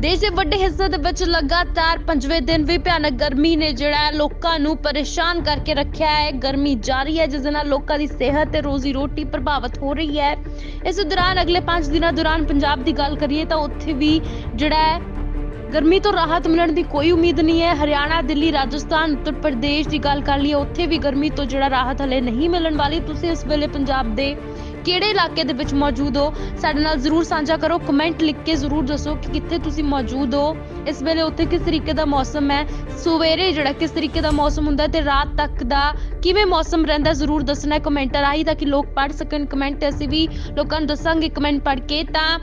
ਦੇਸ਼ ਦੇ ਵੱਡੇ ਹਿੱਸੇ ਦੇ ਵਿੱਚ ਲਗਾਤਾਰ ਪੰਜਵੇਂ ਦਿਨ ਵੀ ਭਿਆਨਕ ਗਰਮੀ ਨੇ ਜਿਹੜਾ ਲੋਕਾਂ ਨੂੰ ਪਰੇਸ਼ਾਨ ਕਰਕੇ ਰੱਖਿਆ ਹੈ। ਗਰਮੀ ਜਾਰੀ ਹੈ, ਜਿਸ ਦੇ ਨਾਲ ਲੋਕਾਂ ਦੀ ਸਿਹਤ ਤੇ ਰੋਜ਼ੀ ਰੋਟੀ ਪ੍ਰਭਾਵਿਤ ਹੋ ਰਹੀ ਹੈ। ਇਸ ਦੌਰਾਨ ਅਗਲੇ 5 ਦਿਨਾਂ ਦੌਰਾਨ ਪੰਜਾਬ ਦੀ ਗੱਲ ਕਰੀਏ ਤਾਂ ਉੱਥੇ ਵੀ ਜਿਹੜਾ ਗਰਮੀ ਤੋਂ ਰਾਹਤ ਮਿਲਣ ਦੀ ਕੋਈ ਉਮੀਦ ਨਹੀਂ ਹੈ। ਹਰਿਆਣਾ, ਦਿੱਲੀ, ਰਾਜਸਥਾਨ, ਉੱਤਰ ਪ੍ਰਦੇਸ਼ ਦੀ ਗੱਲ ਕਰ ਲਈਏ, ਉੱਥੇ ਵੀ ਗਰਮੀ ਤੋਂ ਜਿਹੜਾ ਰਾਹਤ ਹਲੇ ਨਹੀਂ ਮਿਲਣ ਵਾਲੀ। ਤੁਸੀਂ ਇਸ ਵੇਲੇ ਪੰਜਾਬ ਦੇ ਕਿਹੜੇ ਇਲਾਕੇ ਦੇ ਵਿੱਚ ਮੌਜੂਦ ਹੋ? ਸਾਡੇ ਨਾਲ ਜ਼ਰੂਰ ਸਾਂਝਾ ਕਰੋ, ਕਮੈਂਟ ਲਿਖ ਕੇ ਜ਼ਰੂਰ ਦੱਸੋ ਕਿ ਕਿੱਥੇ ਤੁਸੀਂ ਮੌਜੂਦ ਹੋ। ਇਸ ਵੇਲੇ ਉੱਥੇ ਕਿਸ ਤਰੀਕੇ ਦਾ ਮੌਸਮ ਹੈ? ਸਵੇਰੇ ਜਿਹੜਾ ਕਿਸ ਤਰੀਕੇ ਦਾ ਮੌਸਮ ਹੁੰਦਾ ਹੈ ਤੇ ਰਾਤ ਤੱਕ ਦਾ ਕਿਵੇਂ ਮੌਸਮ ਰਹਿੰਦਾ ਜ਼ਰੂਰ ਦੱਸਣਾ ਹੈ। ਕਮੈਂਟ ਰਾਹੀਂ ਤਾਂ ਕਿ ਲੋਕ ਪੜ੍ਹ ਸਕਣ। ਕਮੈਂਟ ਅਸੀਂ ਵੀ ਲੋਕਾਂ ਨੂੰ ਦੱਸਾਂਗੇ ਕਮੈਂਟ ਪੜ੍ਹ ਕੇ। ਤਾਂ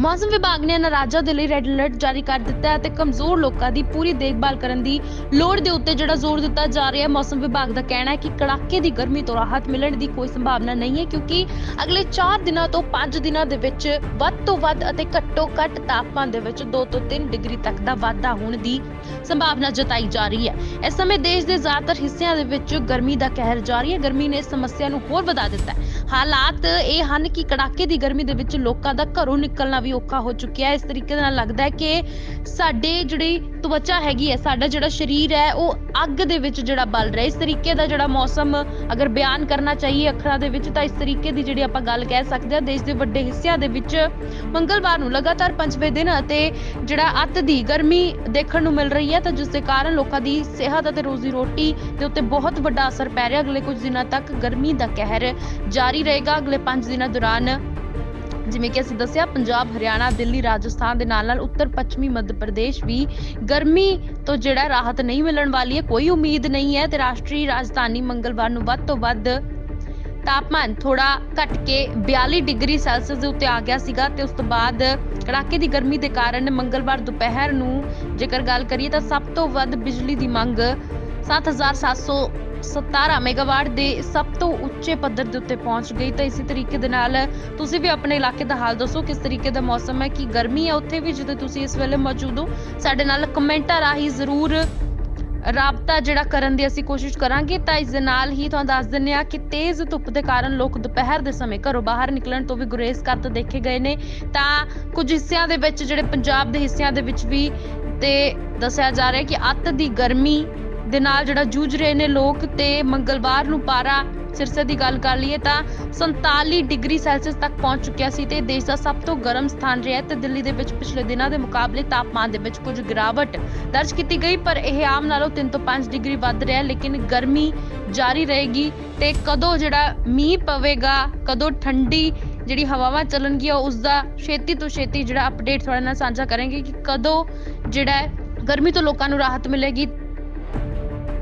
ਮੌਸਮ ਵਿਭਾਗ ਨੇ ਨਰਾਜਾ ਦੇ ਲਈ ਰੈੱਡ ਅਲਰਟ ਜਾਰੀ ਕਰ ਦਿੱਤਾ ਹੈ ਤੇ ਕਮਜ਼ੋਰ ਲੋਕਾਂ ਦੀ ਪੂਰੀ ਦੇਖਭਾਲ ਕਰਨ ਦੀ ਲੋੜ ਦੇ ਉੱਤੇ ਜਿਹੜਾ ਜ਼ੋਰ ਦਿੱਤਾ ਜਾ ਰਿਹਾ ਹੈ, ਮੌਸਮ ਵਿਭਾਗ ਦਾ ਕਹਿਣਾ ਹੈ ਕਿ ਕੜਾਕੇ ਦੀ ਗਰਮੀ ਤੋਂ ਰਾਹਤ ਮਿਲਣ ਦੀ ਕੋਈ ਸੰਭਾਵਨਾ ਨਹੀਂ ਹੈ ਕਿਉਂਕਿ ਅਗਲੇ 4 ਦਿਨਾਂ ਤੋਂ 5 ਦਿਨਾਂ ਦੇ ਵਿੱਚ ਵੱਧ ਤੋਂ ਵੱਧ ਅਤੇ ਘੱਟੋ ਘੱਟ ਤਾਪਮਾਨ ਦੇ ਵਿੱਚ 2 ਤੋਂ 3 ਡਿਗਰੀ ਤੱਕ ਦਾ ਵਾਧਾ ਹੋਣ ਦੀ ਸੰਭਾਵਨਾ ਜਤਾਈ ਜਾ ਰਹੀ ਹੈ। ਇਸ ਸਮੇਂ ਦੇਸ਼ ਦੇ ਜ਼ਿਆਦਾਤਰ ਹਿੱਸਿਆਂ ਦੇ ਵਿੱਚ ਗਰਮੀ ਦਾ ਕਹਿਰ ਜਾਰੀ ਹੈ। ਗਰਮੀ ਨੇ ਇਸ ਸਮੱਸਿਆ ਨੂੰ ਹੋਰ ਵਧਾ ਦਿੱਤਾ ਹੈ। ਹਾਲਾਤ ਇਹ ਹਨ ਕਿ ਕੜਾਕੇ ਦੀ ਗਰਮੀ ਦੇ ਵਿੱਚ ਲੋਕਾਂ ਦਾ ਘਰੋਂ ਨਿਕਲਣਾ ਵੀ ਔਖਾ ਹੋ ਚੁੱਕਿਆ ਹੈ। ਇਸ ਤਰੀਕੇ ਨਾਲ ਲੱਗਦਾ ਹੈ ਕਿ ਸਾਡੇ ਜਿਹੜੀ ਤਵਚਾ ਹੈਗੀ ਹੈ, ਸਾਡਾ ਜਿਹੜਾ ਸਰੀਰ ਹੈ, ਉਹ ਅੱਗ ਦੇ ਵਿੱਚ ਜਿਹੜਾ ਬਲ ਰਿਹਾ ਇਸ ਤਰੀਕੇ ਦਾ ਜਿਹੜਾ ਮੌਸਮ ਅਗਰ ਬਿਆਨ ਕਰਨਾ ਚਾਹੀਏ ਅੱਖਰਾਂ ਦੇ ਵਿੱਚ, ਤਾਂ ਇਸ ਤਰੀਕੇ ਦੀ ਜਿਹੜੀ ਆਪਾਂ ਗੱਲ ਕਹਿ ਸਕਦੇ ਹਾਂ, ਦੇਸ਼ ਦੇ ਵੱਡੇ ਹਿੱਸਿਆਂ ਦੇ ਵਿੱਚ ਮੰਗਲਵਾਰ ਨੂੰ ਲਗਾਤਾਰ ਪੰਜਵੇਂ ਦਿਨ ਅਤੇ ਜਿਹੜਾ ਅੱਤ ਦੀ ਗਰਮੀ ਦੇਖਣ ਨੂੰ ਮਿਲ ਰਹੀ ਹੈ, ਤਾਂ ਜਿਸ ਦੇ ਕਾਰਨ ਲੋਕਾਂ ਦੀ ਸਿਹਤ ਅਤੇ ਰੋਜ਼ੀ ਰੋਟੀ ਦੇ ਉੱਤੇ ਬਹੁਤ ਵੱਡਾ ਅਸਰ ਪੈ ਰਿਹਾ। ਅਗਲੇ ਕੁਝ ਦਿਨਾਂ ਤੱਕ ਗਰਮੀ ਦਾ ਕਹਿਰ ਜਾਰੀ ਰਹੇਗਾ। ਅਗਲੇ 5 ਦਿਨਾਂ ਦੌਰਾਨ ਜਿਵੇਂ ਕਿ ਅਸੀਂ ਦੱਸਿਆ, ਪੰਜਾਬ, ਹਰਿਆਣਾ, ਦਿੱਲੀ, ਰਾਜਸਥਾਨ ਦੇ ਨਾਲ ਨਾਲ ਉੱਤਰ, ਪੱਛਮੀ, ਮੱਧ ਪ੍ਰਦੇਸ਼ ਵੀ ਗਰਮੀ ਤੋਂ ਜਿਹੜਾ ਰਾਹਤ ਨਹੀਂ ਮਿਲਣ ਵਾਲੀ ਹੈ, ਕੋਈ ਉਮੀਦ ਨਹੀਂ ਹੈ ਤੇ ਰਾਸ਼ਟਰੀ ਰਾਜਧਾਨੀ ਮੰਗਲਵਾਰ ਨੂੰ ਵੱਧ ਤੋਂ ਵੱਧ ਤਾਪਮਾਨ ਥੋੜਾ ਘਟ ਕੇ 42 ਡਿਗਰੀ ਸੈਲਸੀਅਸ ਦੇ ਉੱਤੇ ਆ ਗਿਆ ਸੀਗਾ ਤੇ ਉਸ ਤੋਂ ਬਾਅਦ ਕੜਾਕੇ ਦੀ ਗਰਮੀ ਦੇ ਕਾਰਨ ਮੰਗਲਵਾਰ ਦੁਪਹਿਰ ਨੂੰ ਜੇਕਰ ਗੱਲ ਕਰੀਏ ਤਾਂ ਸਭ ਤੋਂ ਵੱਧ ਬਿਜਲੀ ਦੀ ਮੰਗ 7717 ਮੈਗਾਵਾਟ ਦੇ ਸਭ ਤੋਂ ਉੱਚੇ ਪੱਧਰ ਦੇ ਉੱਤੇ ਪਹੁੰਚ ਗਈ ਤਾਂ ਇਸੇ ਤਰੀਕੇ ਦੇ ਨਾਲ ਤੁਸੀਂ ਵੀ ਆਪਣੇ ਇਲਾਕੇ ਦਾ ਹਾਲ ਦੱਸੋ ਕਿਸ ਤਰੀਕੇ ਦਾ ਮੌਸਮ ਹੈ, ਕੀ ਗਰਮੀ ਹੈ ਉੱਥੇ ਵੀ ਜਿੱਥੇ ਤੁਸੀਂ ਇਸ ਵੇਲੇ ਮੌਜੂਦ ਹੋ, ਸਾਡੇ ਨਾਲ ਕਮੈਂਟਾਂ ਰਾਹੀਂ ਜ਼ਰੂਰ ਰਾਬਤਾ ਜਿਹੜਾ ਕਰਨ ਦੀ ਅਸੀਂ ਕੋਸ਼ਿਸ਼ ਕਰਾਂਗੇ ਤਾਂ ਇਸ ਦੇ ਨਾਲ ਹੀ ਤੁਹਾਨੂੰ ਦੱਸ ਦਿੰਨੇ ਆ ਕਿ ਤੇਜ਼ ਧੁੱਪ ਦੇ ਕਾਰਨ ਲੋਕ ਦੁਪਹਿਰ ਦੇ ਸਮੇਂ ਘਰੋਂ ਬਾਹਰ ਨਿਕਲਣ ਤੋਂ ਵੀ ਗੁਰੇਜ਼ ਕਰਦੇ ਦੇਖੇ ਗਏ ਨੇ। ਤਾਂ ਕੁਝ ਹਿੱਸਿਆਂ ਦੇ ਵਿੱਚ ਜਿਹੜੇ ਪੰਜਾਬ ਦੇ ਹਿੱਸਿਆਂ ਦੇ ਵਿੱਚ ਵੀ ਤੇ ਦੱਸਿਆ ਜਾ ਰਿਹਾ ਕਿ ਅੱਤ ਦੀ ਗਰਮੀ ਦੇ ਨਾਲ ਜਿਹੜਾ ਜੂਝ ਰਹੇ ਨੇ ਲੋਕ ਤੇ ਮੰਗਲਵਾਰ ਨੂੰ ਪਾਰਾ ਸਿਰਸੇ ਦੀ ਗੱਲ ਕਰ ਲਈਏ ਤਾਂ 47 ਡਿਗਰੀ ਸੈਲਸੀਅਸ ਤੱਕ ਪਹੁੰਚ ਚੁੱਕਿਆ ਸੀ ਤੇ ਦੇਸ਼ ਦਾ ਸਭ ਤੋਂ ਗਰਮ ਸਥਾਨ ਰਿਹਾ ਤੇ ਦਿੱਲੀ ਦੇ ਵਿੱਚ ਪਿਛਲੇ ਦਿਨਾਂ ਦੇ ਮੁਕਾਬਲੇ ਤਾਪਮਾਨ ਦੇ ਵਿੱਚ ਕੁਝ ਗਿਰਾਵਟ ਦਰਜ ਕੀਤੀ ਗਈ, ਪਰ ਇਹ ਆਮ ਨਾਲੋਂ 3 ਤੋਂ 5 ਡਿਗਰੀ ਵੱਧ ਰਿਹਾ, ਲੇਕਿਨ ਗਰਮੀ ਜਾਰੀ ਰਹੇਗੀ ਤੇ ਕਦੋਂ ਜਿਹੜਾ ਮੀਂਹ ਪਵੇਗਾ, ਕਦੋਂ ਠੰਡੀ ਜਿਹੜੀ ਹਵਾਵਾਂ ਚੱਲਣਗੀਆਂ, ਉਸ ਦਾ ਛੇਤੀ ਤੋਂ ਛੇਤੀ ਜਿਹੜਾ ਅਪਡੇਟ ਤੁਹਾਡੇ ਨਾਲ ਸਾਂਝਾ ਕਰਾਂਗੇ ਕਿ ਕਦੋਂ ਜਿਹੜਾ ਗਰਮੀ ਤੋਂ ਲੋਕਾਂ ਨੂੰ ਰਾਹਤ ਮਿਲੇਗੀ।